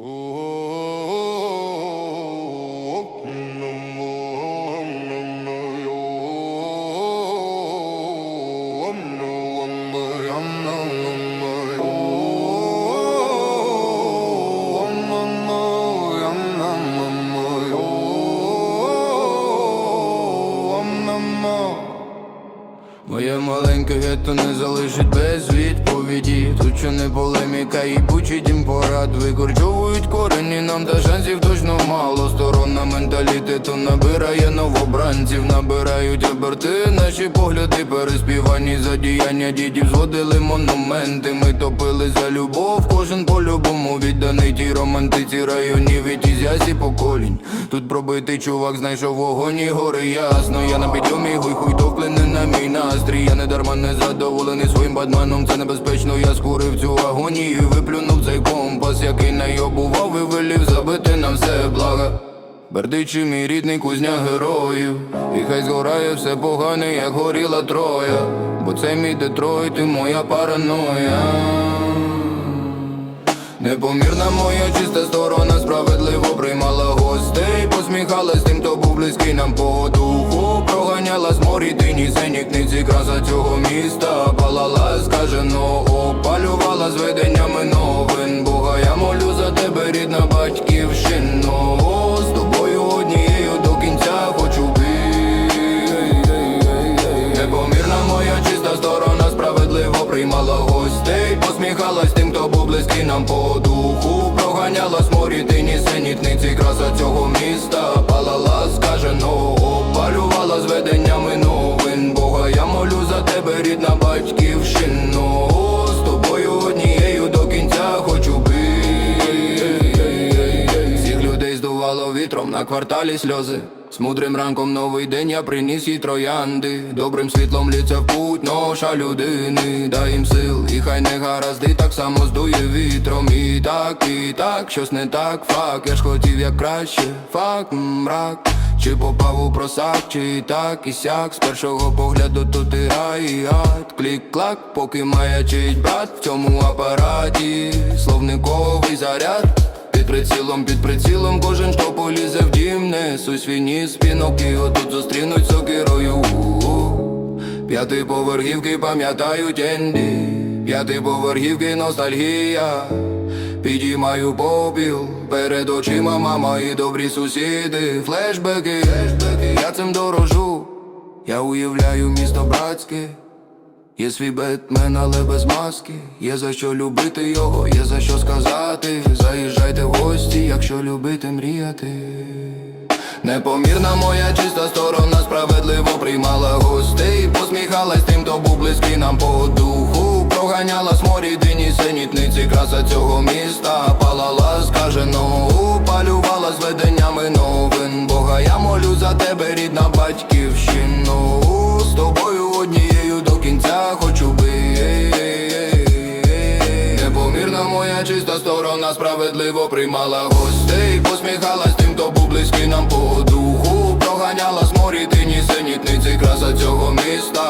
more Моє маленьке гетто не залишить без відповіді. Тут що не полеміка і бучий дім порад. Викорчовують корені, нам та шансів точно мало. Сторона менталітету набирає новобранців. Набирають оберти, наші погляди переспівані за діяння дідів Зводили монументи, ми топили за любов Кожен по-любому відданий тій романтиці районів і тій зязі поколінь. Тут пробитий чувак знайшов вогонь і гори ясно. Я на підйомі хуй хуй то на мій настрій Я не дарма не задоволений своїм бадманом. Це небезпечно, я скурив цю агонію Виплюнув цей компас, який найобував і велів забити на все блага Бердичі мій рідний кузня героїв І хай згорає все погане, як горіла троя. Бо це мій Детройт і моя параноя. Непомірна моя чиста сторона справедливо приймала гостей Посміхалась тим, хто був близький нам по духу Проганяла з морі тині синікниці краса цього міста. Палала скажено, опалювала зведеннями новин Бога, я молю за тебе, рідна батьківщино. З тобою однією до кінця хочу бити Непомірна моя чиста сторона справедливо приймала гостей. Посміхалась тим, хто був близький нам по духу. Проганяла сморі тині синітниці краса цього міста кварталі сльози. З мудрим ранком новий день я приніс їй троянди. Добрим світлом літься в путь ноша людини. Дай їм сил, і хай не гаразди так само здує вітром. І так, і так, щось не так, фак. Я ж хотів як краще, фак, мрак. Чи попав у просак, чи і так, і сяк. З першого погляду тут і рай, і ад. Клік-клак, поки маячить брат в цьому апараті. Словниковий заряд. Під прицілом, під прицілом, кожен, в дім, несу свій ніс, пінок і отут зустрінуть сокирою. П'ятий поверхівки пам'ятають Енді, п'ятий поверхівки ностальгія. Підіймаю попіл, перед очима мама і добрі сусіди, флешбеки, я цим дорожу, я уявляю місто братське. Є свій Бетмен, але без маски Є за що любити його, є за що сказати Заїжджайте в гості, якщо любити мріяти Непомірна моя чиста сторона справедливо приймала гостей Посміхалась тим, хто був близький нам по духу. Проганяла сморідині синітниці краса цього міста. Палала скажено, справедливо приймала гостей Посміхалась тим, хто був близький нам по духу Проганяла з морі тині синітниці краса цього міста